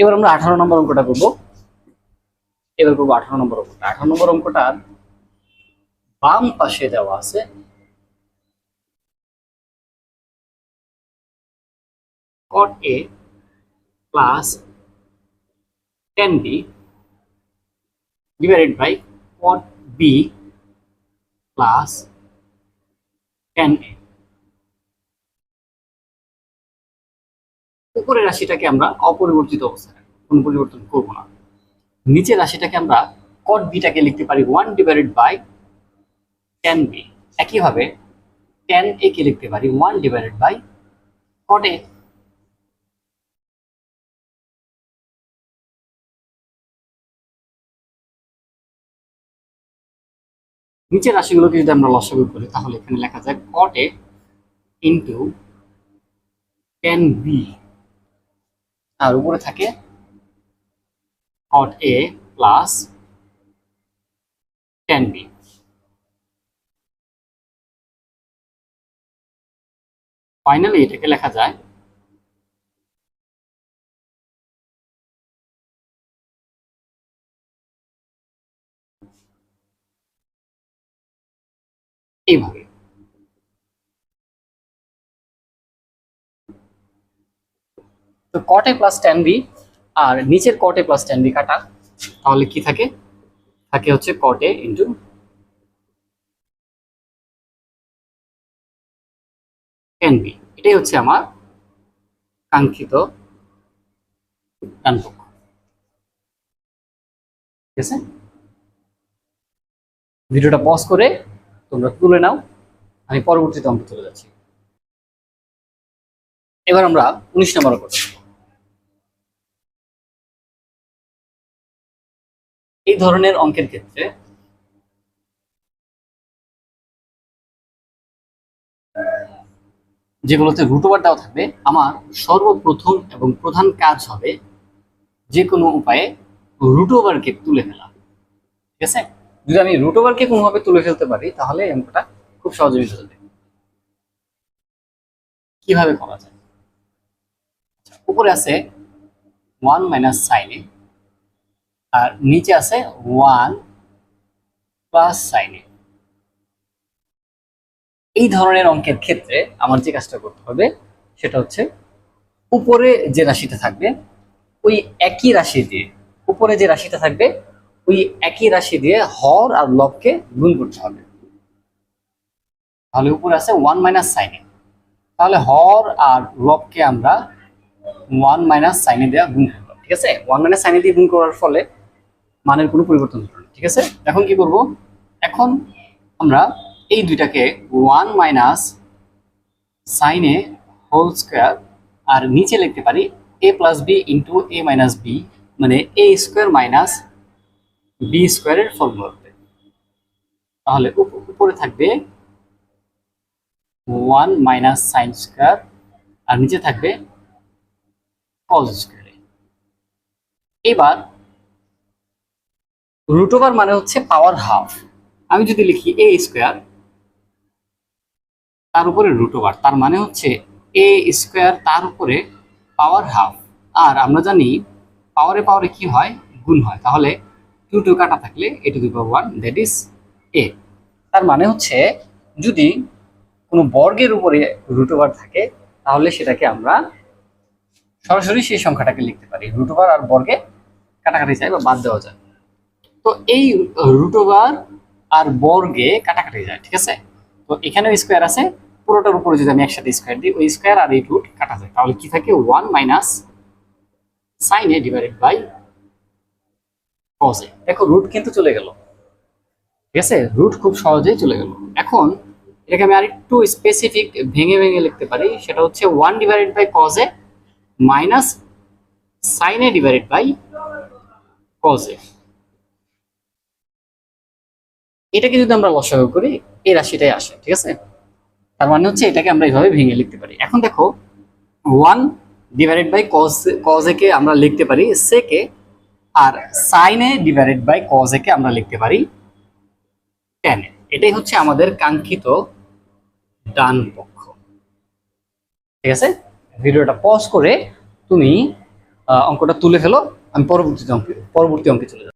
এবার আমরা আঠারো নম্বর অঙ্কটা করব। এবার করব আঠারো নম্বর অঙ্কটা আঠারো নম্বর অঙ্কটার বাম পাশে দেওয়া আছে, cot A plus 10B divided by cot B plus 10A উপরের রাশিটাকে আমরা অপরিবর্তিত অবস্থায় কোনো পরিবর্তন করব না। নিচের রাশিটাকে আমরা cot বিটাকে লিখতে পারি ওয়ান ডিভাইডেড বাই 10B একইভাবে 10A কে লিখতে পারি one divided by cot A নিচের রাশিগুলোকে যদি আমরা লসাগু করি, তাহলে এখানে লেখা যায় cot A into ten B আর উপরে থাকে cot a plus ten B finally এটাকে লেখা যায় এইভাবে। তো a প্লাস টেন বি আর নিচের a প্লাস টেন বি কাটা। তাহলে কি থাকে? থাকে হচ্ছে a ইন্টু টেন বি এটাই হচ্ছে আমার কাঙ্ক্ষিত ঠিক আছে? ভিডিওটা পজ করে তোমরা তুলে নাও। আমি পরবর্তীতে অঙ্ক চলে যাচ্ছি এবার আমরা উনিশ নম্বর করব। এই ধরনের অঙ্কের ক্ষেত্রে যেগুলোতে রুট ওভার দেওয়া থাকবে, আমার সর্বপ্রথম এবং প্রধান কাজ হবে যে কোনো উপায়ে রুট ওভারকে তুলে ফেলা। ঠিক আছে? যদি আমি রুট ওভারকে কোনোভাবে তুলে ফেলতে পারি, তাহলে অঙ্কটা খুব সহজে মিশে যাবে। কীভাবে করা যায়? উপরে আছে ওয়ান মাইনাস সাইনে আর নিচে আছে ওয়ান প্লাস সাইনে এই ধরনের অঙ্কের ক্ষেত্রে আমার যে কাজটা করতে হবে, সেটা হচ্ছে উপরে যে রাশিটা থাকবে, ওই একই রাশি দিয়ে, উপরে যে রাশিটা থাকবে, ওই একই রাশি দিয়ে হর আর লবকে গুণ করতে হবে। তাহলে উপরে আছে ওয়ান মাইনাস সাইনে তাহলে হর আর লবকে আমরা ওয়ান মাইনাস সাইনে দেওয়া গুণ করব, ঠিক আছে? ওয়ান মাইনাস সাইনে দিয়ে গুণ করার ফলে মানের কোনো পরিবর্তন না, ঠিক আছে? এখন কি করব? এখন আমরা এই দুইটাকে ওয়ান মাইনাস সাইনে হোল স্কোয়ার আর নিচে লিখতে পারি A plus B into A minus B মানে এ স্কোয়ার মাইনাস বি স্কোয়ারের ফর্মুলাতে তাহলে উপ- উপরে থাকবে ওয়ান মাইনাস সাইন স্কোয়ার আর নিচে থাকবে কজ স্কোয়ার এবার রুট ওভার মানে হচ্ছে পাওয়ার হাফ আমি যদি লিখি এ স্কোয়ার তার উপরে রুট ওভার তার মানে হচ্ছে এ স্কোয়ার তার উপরে পাওয়ার হাফ আর আমরা জানি পাওয়ারে পাওয়ারে কি হয়? গুণ হয়। তাহলে টু টু কাটা থাকলে A to the power one that is A তার মানে হচ্ছে যদি কোনো বর্গের উপরে রুট ওভার থাকে, তাহলে সেটাকে আমরা সরাসরি সেই সংখ্যাটাকে লিখতে পারি। রুট ওভার আর বর্গে কাটাকাটি যায় বা বাদ দেওয়া যায় তো এই রুট ওভার আর বর্গে কাটাকাটি যায়, ঠিক আছে? তো এখানেও স্কোয়ার আছে, পুরোটার উপরে যদি আমি একসাথে স্কোয়ার দিই, ওই স্কোয়ার আর এই রুট কাটা যায়। তাহলে কি থাকে? One minus sine A divided by cos দেখো রুট কিন্তু চলে গেল। ঠিক আছে? রুট খুব সহজেই চলে গেল। এখন এটাকে আমি আরেকটু স্পেসিফিক ভেঙে ভেঙে লিখতে পারি, সেটা হচ্ছে one divided by cos minus sine A divided by cos এটাকে যদি আমরা লসাগু করি, এই রাশিটাই আসে, ঠিক আছে? তার মানে হচ্ছে এটাকে আমরা এইভাবে ভেঙে লিখতে পারি। এখন দেখো one divided by cos cos আমরা লিখতে পারি সেকে আর সাইন ডিভাইডেড বাই কজ একে আমরা লিখতে পারি টেন এটাই হচ্ছে আমাদের কাঙ্ক্ষিত ডান পক্ষ। ঠিক আছে? ভিডিওটা পজ করে তুমি অঙ্কটা তুলে ফেলো, আমি পরবর্তী অঙ্কে পরবর্তী অঙ্কে চলে যাব।